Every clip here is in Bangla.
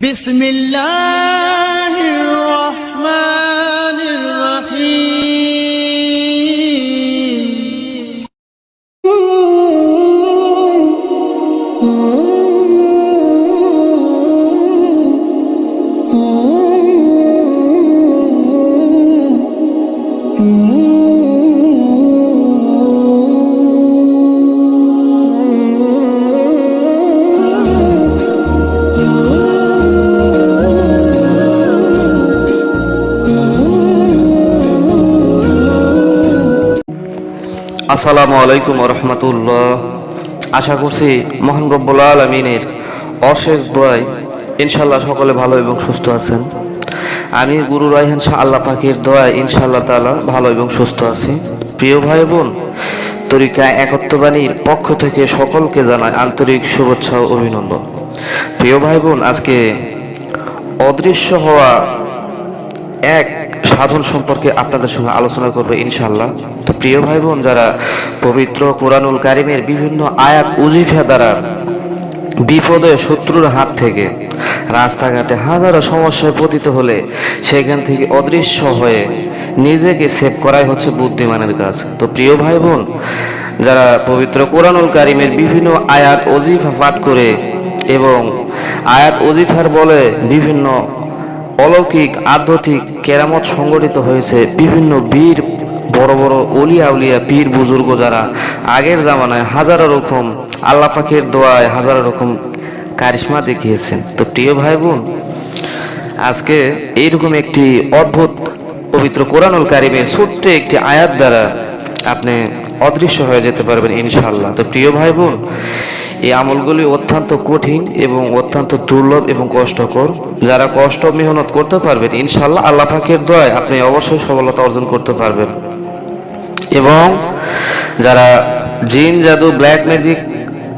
Bismillahirrahmanirrahim. আসসালামু আলাইকুম রহমতুল্লাহ। আশা করছি মহান রব্বুল আলমিনের অশেষ দোয়ায় ইনশাল্লাহ সকলে ভালো এবং সুস্থ আছেন। আমি গুরু রাইহান শাহ আল্লাহ পাখির দোয়ায় ইনশাল্লাহ তালা ভালো এবং সুস্থ আছি। প্রিয় ভাই বোন, তরিকা একত্ববাণীর পক্ষ থেকে সকলকে জানায় আন্তরিক শুভেচ্ছা ও অভিনন্দন। প্রিয় ভাই বোন, আজকে অদৃশ্য হওয়া এক সাধন সম্পর্কে আপনাদের সঙ্গে আলোচনা করবে ইনশাল্লাহ প্রিয় ভাই বোন যারা পবিত্র কোরআনুল কারিমের বিভিন্ন আয়াত উজিফা দ্বারা বিপদে শত্রুর হাত থেকে রাস্তাঘাটে হাজারো সমস্যায় পতিত হলে সেখান থেকে অদৃশ্য হয়ে নিজেকে সেভ করাই হচ্ছে বুদ্ধিমানের কাজ। তো প্রিয় ভাই বোন যারা পবিত্র কোরআনুল কারিমের বিভিন্ন আয়াত অজিফা পাঠ করে এবং আয়াত অজিফার বলে বিভিন্ন অলৌকিক, আধ্যাত্মিক কেরামত সংগঠিত হয়েছে, বিভিন্ন বীর বড় বড় অলিয়া উলিয়া পীর বুজুর্গ যারা আগের জামানায় হাজারো রকম আল্লাহ পাখির দোয়ায় হাজারো রকম কারিশমা দেখিয়েছেন। তো প্রিয় ভাই বোন আজকে এইরকম একটি অদ্ভুত পবিত্র কোরআনুল কারিমের ছোট্ট একটি আয়াত দ্বারা আপনি অদৃশ্য হয়ে যেতে পারবেন ইনশাল্লাহ তো প্রিয় ভাই বোন এই আমলগুলি অত্যন্ত কঠিন এবং অত্যন্ত দুর্লভ এবং কষ্টকর। যারা কষ্ট, মেহনত করতে পারবেন ইনশাল্লাহ আল্লাহ পাকের দোয়ায় আপনি অবশ্যই সফলতা অর্জন করতে পারবেন। এবং যারা জিন, জাদু ব্ল্যাক ম্যাজিক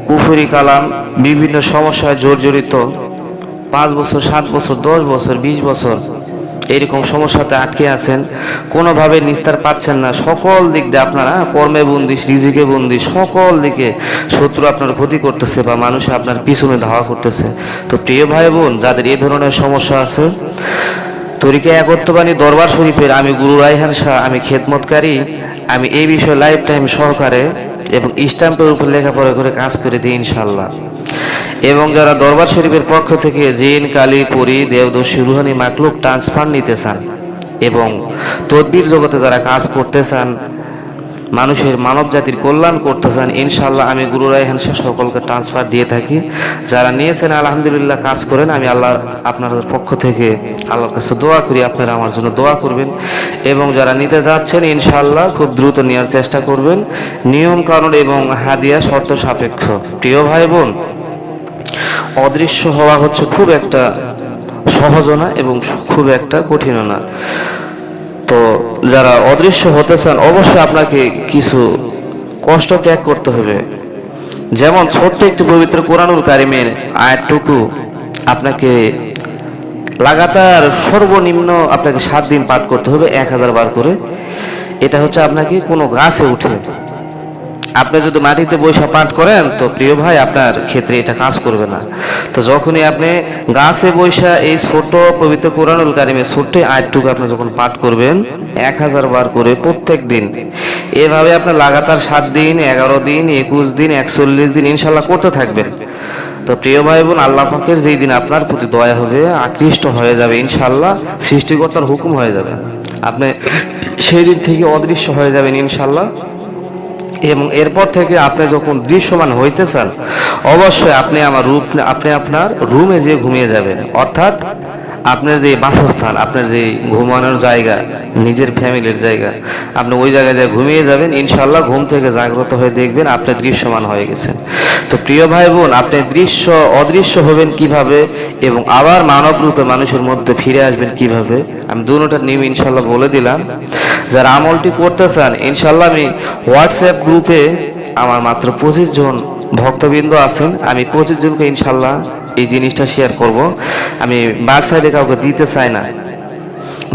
কুফুরি, কালাম, বিভিন্ন সমস্যায় জর্জরিত, পাঁচ বছর, সাত বছর, দশ বছর, বিশ বছর এইরকম সমস্যাতে আটকে আছেন, কোনোভাবে নিস্তার পাচ্ছেন না। সকল দিক দিয়ে আপনারা কর্মে বন্দি রিজিকে বন্দি সকল দিকে শত্রু আপনার ক্ষতি করতেছে বা মানুষ আপনার পিছনে ধাওয়া করতেছে। তো প্রিয় ভাই বোন, যাদের এই ধরনের সমস্যা আছে, তরিকা একত্রবাণী দরবার শরীফের আমি গুরু রাইহান শাহ, আমি খেদমতকারী আমি এই বিষয়ে লাইফ টাইম সহকারে এবং স্ট্যাম্পের উপর লেখাপড়া করে কাজ করে দিই ইনশাল্লাহ এবং যারা দরবার শরীফের পক্ষ থেকে জিন, কালী, পরি দেবদস্যি রুহানি, মাকলুক ট্রান্সফার নিতে চান এবং তদবির জগতে যারা কাজ করতে চান মানুষের মানব জাতির কল্যাণ করতে চান ইনশাল্লাহ আমি গুরু রায়হান শাহ সকলকে ট্রান্সফার দিয়ে থাকি। যারা নিয়েছেন, আলহামদুলিল্লাহ কাজ করেন, আমি আল্লাহ আপনাদের পক্ষ থেকে আল্লাহর কাছে দোয়া করি, আপনারা আমার জন্য দোয়া করবেন। এবং যারা নিতে যাচ্ছেন ইনশাল্লাহ খুব দ্রুত নেওয়ার চেষ্টা করবেন। নিয়ম কানুন এবং হাদিয়া শর্ত সাপেক্ষ। প্রিয় ভাই বোন অদৃশ্য হওয়া হচ্ছে খুব একটা সহজও না এবং খুব একটা কঠিনও না। তো যারা অদৃশ্য হতে চান, অবশ্যই আপনাকে কিছু কষ্ট ত্যাগ করতে হবে। যেমন ছোট্ট একটি পবিত্র কোরআনুল কারিমের আয়াতটুকু আপনাকে লাগাতার সর্বনিম্ন আপনাকে সাত দিন পাঠ করতে হবে, এক হাজার বার করে। এটা হচ্ছে আপনাকে কোনো গাছে উঠে আপনি যদি মাটিতে বৈশা পাঠ করেন, তো প্রিয় ভাই, আপনার ক্ষেত্রে এটা কাজ করবে না। তো যখনই আপনি গাছে বৈশা এই ছোট পবিত্র কোরআনুল কারিমের ছোট্ট আয়টুকু আপনি যখন পাঠ করবেন, এক হাজার বার করে প্রত্যেক দিন, এভাবে আপনি লাগাতার সাত দিন, এগারো দিন, একুশ দিন, একচল্লিশ দিন, ইনশাল্লাহ করতে থাকবেন। তো প্রিয় ভাই বোন, আল্লাহ পাকের যেই দিন আপনার প্রতি দয়া হবে, আকৃষ্ট হয়ে যাবে ইনশাল্লাহ, সৃষ্টিকর্তার হুকুম হয়ে যাবে। আপনি সেই দিন থেকে অদৃশ্য হয়ে যাবেন ইনশাল্লাহ। এবং এরপর থেকে আপনি যখন দৃশ্যমান হইতে চান অবশ্যই আপনি আমার রূপ আপনি আপনার রুমে যেয়ে ঘুমিয়ে যাবেন। অর্থাৎ আপনার যে বাসস্থান, আপনার যে ঘুমানোর জায়গা, নিজের ফ্যামিলির জায়গা, আপনি ওই জায়গায় যে ঘুমিয়ে যাবেন ইনশাল্লাহ ঘুম থেকে জাগ্রত হয়ে দেখবেন আপনি দৃশ্যমান হয়ে গেছেন। তো প্রিয় ভাই বোন আপনি দৃশ্য, অদৃশ্য হবেন কীভাবে এবং আবার মানব রূপে মানুষের মধ্যে ফিরে আসবেন কীভাবে? আমি দুটোটার নিয়ম ইনশাল্লাহ বলে দিলাম। যারা আমলটি করতে চান ইনশাল্লাহ আমি হোয়াটসঅ্যাপ গ্রুপে আমার মাত্র পঁচিশ জন ভক্তবৃন্দ আছেন, আমি পঁচিশ জনকে ইনশাল্লাহ এই জিনিসটা শেয়ার করব। আমি বার সাইডে কাউকে দিতে চাই না।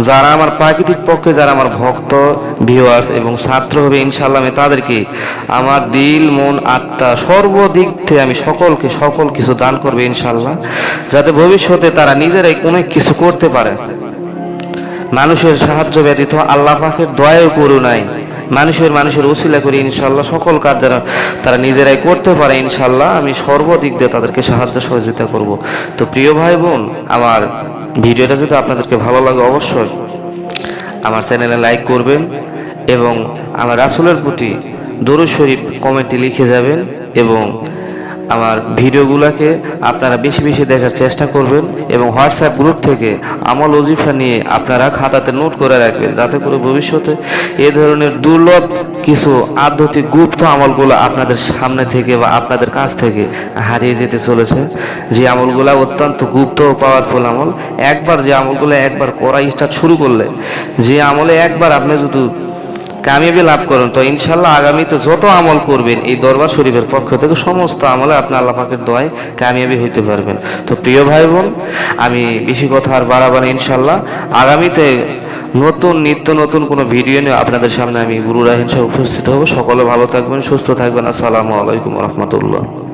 যারা আমার প্রাকৃতিক পক্ষে, যারা আমার ভক্ত ভিউয়ার্স এবং ছাত্র হবে ইনশাল্লাহ আমি তাদেরকে আমার দিল, মন, আত্মা সর্বদিক থেকে আমি সকলকে সকল কিছু দান করবে ইনশাল্লাহ যাতে ভবিষ্যতে তারা নিজেরাই কোনো কিছু করতে পারে। মানুষের সাহায্য ব্যতীত আল্লাহ পাকের দয়াও করুণাই মানুষের মানুষের উসিলা করে ইনশাল্লাহ, সকল কাজ যারা তারা নিজেরাই করতে পারে ইনশাল্লাহ, আমি সর্বদিক দিয়ে তাদেরকে সাহায্য সহযোগিতা করব। তো প্রিয় ভাই বোন আমার ভিডিওটা যদি আপনাদেরকে ভালো লাগে অবশ্যই আমার চ্যানেলে লাইক করবেন এবং আমার রাসুলের প্রতি দরু শরীফ কমেন্টে লিখে যাবেন এবং আমার ভিডিওগুলোকে আপনারা বেশি বেশি দেখার চেষ্টা করবেন এবং হোয়াটসঅ্যাপ গ্রুপ থেকে আমল ওজিফা নিয়ে আপনারা খাতাতে নোট করে রাখবেন। যাতে করে ভবিষ্যতে এ ধরনের দুর্লভ কিছু আধ্যাত্মিক গুপ্ত আমলগুলো আপনাদের সামনে থেকে বা আপনাদের কাছ থেকে হারিয়ে যেতে চলেছে। যে আমলগুলো অত্যন্ত গুপ্ত ও পাওয়ারফুল আমল। একবার যে আমলগুলো একবার করা স্টার্ট শুরু করলে, যে আমলে একবার আপনি যদি কামিয়াবি লাভ করুন। তো ইনশাল্লাহ আগামীতে যত আমল করবেন, এই দরবার শরীফের পক্ষ থেকে সমস্ত আমলে আপনি আল্লাহ পাকের দোয়ায় কামিয়াবি হইতে পারবেন। তো প্রিয় ভাই বোন আমি বেশি কথা আর বাড়াবার ইনশাল্লাহ। আগামীতে নতুন, নিত্য নতুন কোনো ভিডিও নিয়ে আপনাদের সামনে আমি গুরু রাহিন সাহেব উপস্থিত হব। সকলে ভালো থাকবেন, সুস্থ থাকবেন। আসসালামু আলাইকুম রহমতুল্লাহ।